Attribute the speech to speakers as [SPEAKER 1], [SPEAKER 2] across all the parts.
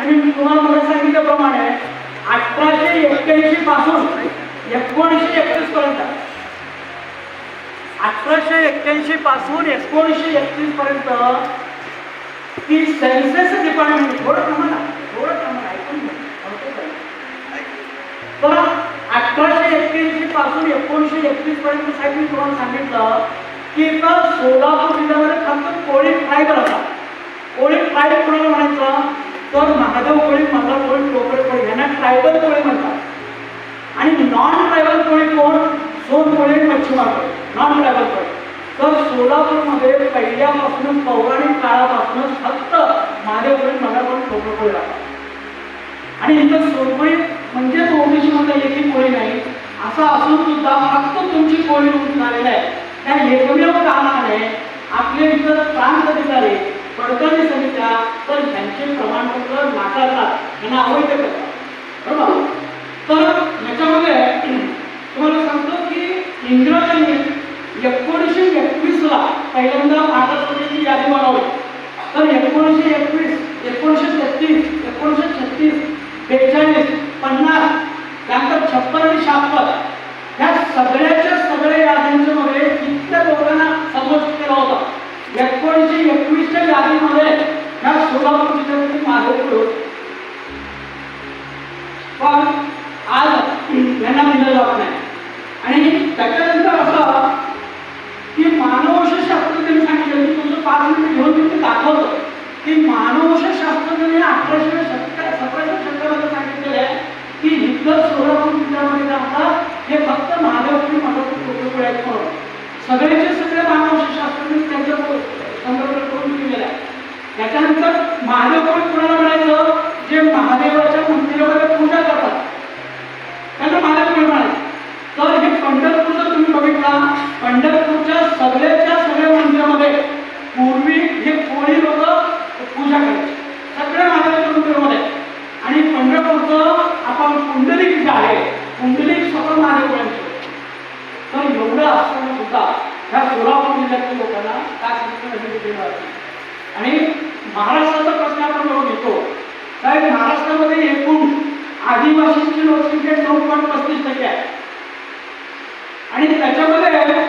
[SPEAKER 1] आणि मी तुम्हाला मला सांगितल्याप्रमाणे अठराशे एक्क्याऐंशी पासून एकोणीसशे एकतीस पर्यंत. अठराशे एक्क्याऐंशी पासून एकोणीसशे एकतीस पर्यंत ती सेन्सेस डिपार्टमेंट थोडं थांबा थोडं थांबा ऐकून तर अठराशे एक्क्याऐंशी पासून एकोणीसशे एकतीस पर्यंत साहेब मी तुम्हाला सांगितलं की इथं सोलापूर जिल्ह्यामध्ये फक्त कोळी ट्रायबल होता कोळी ट्राईब करून तर महादेव कोळी मधला कोळी टोकळे कोळी यांना ट्रायबल कोळी म्हणतात. आणि नॉन ट्रायबल कोळी कोण? सोन कोळी आणि मच्छीमार कोळी नॉन ट्रायबल कोळी तर सोलापूरमध्ये पहिल्यापासून पौराणिक काळापासून फक्त महादेव कोळी मधला कोळी टोकळे कोळी राहतात. आणि इथं सोनकोळी म्हणजेच ओबीसी मध्ये एकही कोळी नाही. असं असून सुद्धा फक्त तुमची कोळी उठून आलेलं आहे. त्या एकमेव कारणाने आपले इतर प्रांत अधिकारी पडताळणी समित्या तर त्यांचे प्रमाणपत्र नाकारतात यांना अवैध करतात. बरोबर? तर याच्यामध्ये तुम्हाला सांगतो की इंग्रजांनी एकोणीसशे एकवीसला पहिल्यांदा महाराष्ट्राची यादी बनवली. तर एकोणीसशे एकवीस एकोणीसशे तेहतीस एकोणीसशे छत्तीस यांना दिलं जात नाही. आणि त्याच्यानंतर असं की मानवश शास्त्र त्यांनी सांगितलं की तुमचं पाच मिनिट घेऊन तुम्ही ते दाखवतो. की मानवश शास्त्रज्ञांनी अठराशे शतका सतराशे शतकामध्ये सांगितलेलं आहे की हिंदर सोलापूर जिल्ह्यामध्ये राहतात हे फक्त महादेवपूर माधवपूर कुटुंब आहेत म्हणून. सगळ्याचे सगळे मानववंश शास्त्रज्ञ त्यांच्या संदर्भ करून दिलेला आहे त्याच्यानंतर महादेव कोणाला म्हणायचं? जे महादेवाच्या मंदिरामध्ये पूजा करतात त्यांना महादेवपूर म्हणायचं तर हे पंढरपूरचं तुम्ही बघितला पंढरपूरच्या सगळ्याच्या सगळ्या मंदिरामध्ये पूर्वी हे कोळी लोक पूजा करायचे सगळ्या महादेवाच्या मंदिरामध्ये आणि पंढरपूरचं आपण कुंडलिक जे आहे कुंडलिक स्वतः महादेवांचे तर एवढं असताना सुद्धा ह्या सोलापूर जिल्ह्यातील लोकांना काय सांगितलं दिलं जातं. आणि महाराष्ट्राचा प्रश्न आपण बघून घेतो. साहेब महाराष्ट्रामध्ये एकूण आदिवासींची लोकसंख्या नऊ पॉईंट पस्तीस टक्के आहे आणि त्याच्यामध्ये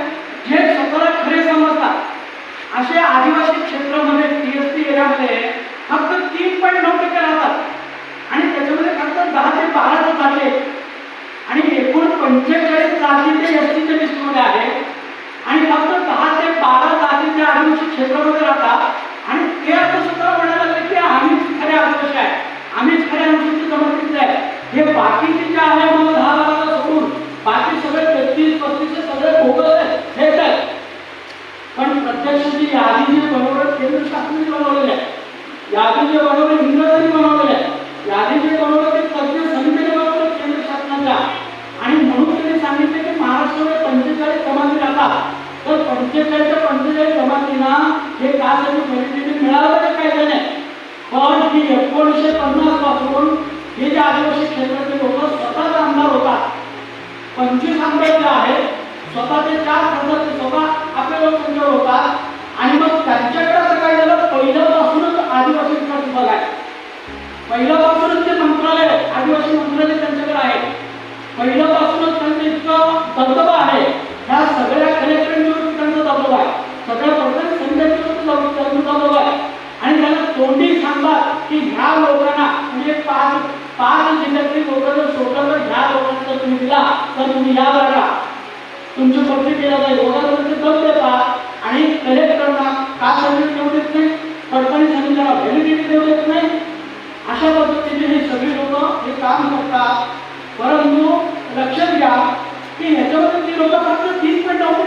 [SPEAKER 1] जे स्वतःला खरे समजतात असे आदिवासी क्षेत्रामध्ये टी एस टी एरियामध्ये फक्त तीन पॉईंट नऊ टक्के राहतात आणि त्याच्यामध्ये फक्त दहा ते बारा जाती आहेत आणि एकूण पंचेचाळीस जातीचे एस टीच्या लिस्टमध्ये आहे. आणि फक्त दहा ते बारा जातीच्या आदिवासी क्षेत्रामध्ये राहतात. आणि ते आता सुद्धा म्हणायला लागले की आम्हीच खरे आदिवासी आहे. आम्हीच खरे अनुसूचित जमातीचे आहे. हे बाकीचे जे आहे मला दहा बाराला सोडून बाकी सगळे तेहतीस पस्तीसचे सगळे भोगस आहेत हेच आहेत. पण प्रत्यक्ष जी यादी जे बनवलं केंद्र शासनाने बनवलेली आहे. यादी जे बनवलं इंग्रजांनी बनवलेलं आहे यादी जे बनवलं ते तज्ञ समितीने बनवलं केंद्र शासनाच्या आणि म्हणून त्यांनी सांगितलं की महाराष्ट्रामध्ये पंचेचाळीस असता तर पंचेचाळीस पंचेचाळीस जमातीला हे कासाठी परिस्थिती मिळालं तर काय त्याने पण की एकोणीसशे पन्नासपासून हे जे आदिवासी क्षेत्रातले लोक स्वतःच आमदार होतात. पंचवीस आमदार जे आहेत स्वतःचे चार खासदार ते स्वतः आपल्या लोकसंख्या होतात. आणि मग त्यांच्याकडे असं काय झालं पहिल्यापासूनच आदिवासी विकास विभाग आहे पहिल्यापासूनच ते मंत्रालय आदिवासी मंत्रालय त्यांच्याकडे आहे. पहिल्यापासूनच त्यांचं इतकं दबदबा आहे ह्या सगळ्या कलेक्टर निवडणूक त्यांचा दबदबा आहे सगळ्या प्रधान संघटनेचा त्यांचा दबदबा आहे आणि त्यांना तोंडी सांगतात की ह्या लोकांना म्हणजे पाच पाच जिल्ह्यातली लोक जर सोडलं तर ह्या लोकांना जर तुम्ही दिला तर तुम्ही या बघा तुमची भरती केला जाईल वगैरे दम देतात आणि कलेक्टरना का सर्व्हिस देऊ देत नाही? पडताळणी समितीला व्हॅलिडिटी देऊ देत नाही? अशा पद्धतीने हे सगळे लोक हे काम करतात. परंतु लक्षात घ्या की ह्याच्यामध्ये ती लोक फक्त तीस पॉईंट नऊ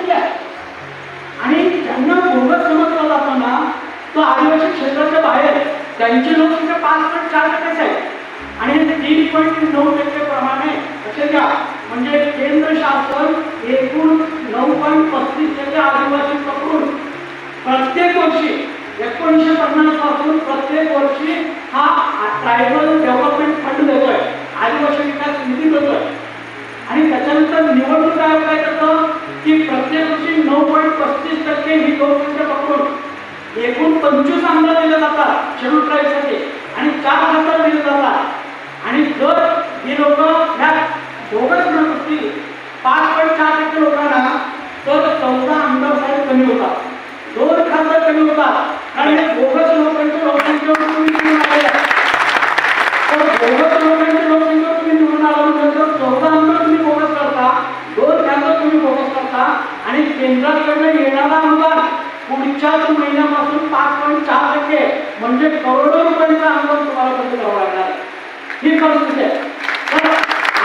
[SPEAKER 1] आणि त्यांना बोगस समजला जाताना तो आदिवासी क्षेत्राच्या बाहेर त्यांची लोकसंख्या पाच पॉईंट चार टक्केच आहे आणि तीन पॉईंट नऊ टक्के प्रमाणे लक्षात घ्या. म्हणजे केंद्र शासन एकूण नऊ पॉईंट पस्तीस टक्के आदिवासी पकडून प्रत्येक वर्षी एकोणीसशे पन्नासपासून प्रत्येक वर्षी हा ट्रायबल डेव्हलपमेंट फंड देतोय. आदिवासी विकास निधी देतोय. आणि त्याच्यानंतर निवडणूक आयोग काय करतं? की प्रत्येक वर्षी नऊ पॉईंट पस्तीस टक्के ही गव्हर्नमेंट पकडून एकूण पंचवीस आमदार दिले जातात शेड्यूल ट्राईबसाठी आणि आणि चार खासदार दिले जातात. आणि जर हे लोक ह्या दोघच म्हणत असतील पाच पॉईंट चार टक्के लोकांना तर चौदा आमदार साहेब कमी होतात. दोन खासदार कमी होतात. कारण हे बोगस लोकांच्या लोकसंख्येवर तुम्ही निवडून आले. तर बोगस लोकांच्या लोकसंख्येवर तुम्ही निवडून आल्यानंतर चौदा आमदार तुम्ही बोगस करता दोन खासदार तुम्ही बोगस करता आणि केंद्राकडनं येणारा आमदार पुढच्याच महिन्यापासून पाच पॉईंट चार टक्के म्हणजे करोडो रुपयांचा आमदार तुम्हाला खर्च करावा लागणार ही परिस्थिती आहे. तर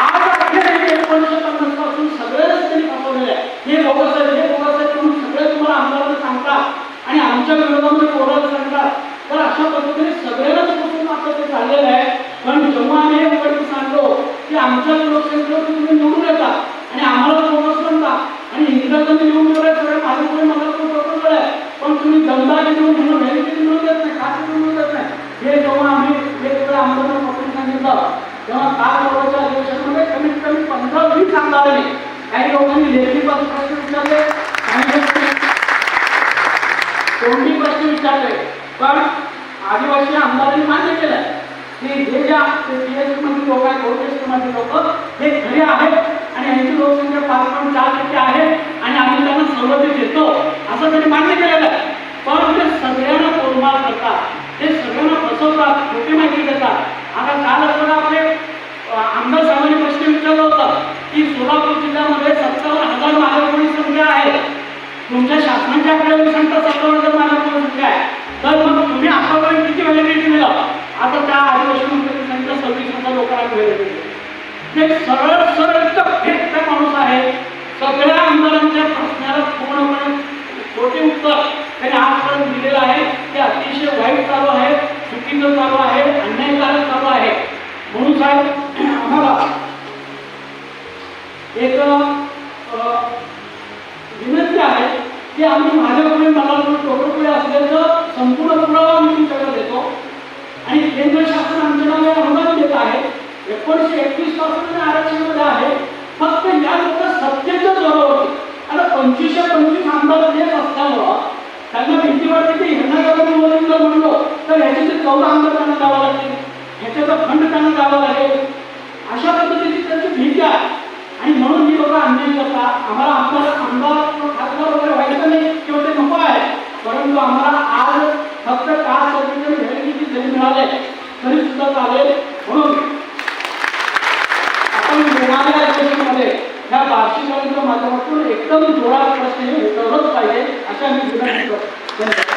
[SPEAKER 1] आज अखेर हे एकोणीसशे पन्नासपासून सगळे रस्ते फसवलेले आहे हे बोगस आहे हे बोगस आहे म्हणून सगळे तुम्हाला आमदारांना सांगतात आणि आमच्या विरोधामध्ये बोलायला सांगतात? तर अशा पद्धतीने सगळ्यांनाच पासून आता ते झालेलं आहे. पण जेव्हा आम्ही हे उघडून सांगतो की आमच्या लोकसंख्येवर तुम्ही निवडून येता आणि आम्हाला बोगस म्हणता आणि इंग्रजांनी निवडून गेले सगळे माझे पुढे मला तो बरोबर आहे. पण तुम्ही दमदारी निवडून म्हणून व्हॅलिडिटी मिळून देत नाही खास मिळून देत नाही. हे जेव्हा आम्ही वेगवेगळ्या आमदारांना पकडून सांगितलं तेव्हा काल परवाच्या अधिवेशनामध्ये कमीत कमी पंधरा वीस आमदारांनी काही लोकांनी लेखी प्रश्न विचारले काही लोकांनी तोंडी प्रश्न विचारले. पण आदिवासी आमदारांनी मान्य केलं की हे ज्या पीएचडी मध्ये लोक आहेत ओपीएससी मधील लोक हे खरे आहेत आणि यांची लोकसंख्या पाच पॉईंट चार टक्के आहे आणि आम्ही त्यांना सवलती देतो असं त्यांनी मान्य केलेलं आहे. पण ते सगळ्यांना तोडमार करतात ते सगळ्यांना फसवतात खोटी माहिती देतात. आता काल बघा आपले अं, आमदार साहेबांनी प्रश्न विचारला होता की सोलापूर जिल्ह्यामध्ये सत्तावन्न हजार नागरिकांची संख्या आहे तुमच्या शासनाच्या आकडेवारी सांगता सत्तावन्न जर नागरिकांची काय तर मग तुम्ही आतापर्यंत किती व्हॅलिडिटी दिला? आता त्या आदिवासीमध्ये संख्या सव्वीस हजार लोकांना व्हॅलिडिटी ते सरळ सरळ इतकं फेक माणूस आहे. सगळ्या आमदारांच्या प्रश्नाला पूर्णपणे छोटे उत्तर त्यांनी आजपर्यंत दिलेलं आहे. ते अतिशय वाईट चालू आहे चुकीचं चालू आहे अन्यायकारक चालू आहे. म्हणून साहेब आम्हाला एक की आम्ही माझ्यापुढे मला टोटोपुढे असल्याचं संपूर्ण पुरावा आम्ही तुमच्याकडे देतो. आणि केंद्र शासन आमच्या नावे अनुदान देत आहे. एकोणीसशे एकवीसपासून आरक्षणामध्ये आहे. फक्त या लोक सत्तेच्या जोरावरती आता पंचवीसशे पंचवीस आमदार देत असल्यामुळं त्यांना भीती वाटते की ह्यांना जर निवडून जर म्हणलो तर ह्याचे ते चौदा आमदार त्यांना द्यावा लागेल ह्याच्याचा फंड त्यांना द्यावा लागेल. अशा पद्धतीची त्यांची भीती आहे. ही करता. आम्हाला आमदार आमदार खासदार वगैरे व्हायचं नाही किंवा ते नको आहे. परंतु आम्हाला आज फक्त कास्ट सर्टिफिकेट व्हॅलिडिटी जरी मिळाले तरी सुद्धा चालेल म्हणून आपण येणाऱ्या अधिवेशनामध्ये ह्या भाषिकांच्या माध्यमातून एकदम जोरात प्रश्न हे उतरवलंच पाहिजे अशा मी विनंती करतो. धन्यवाद.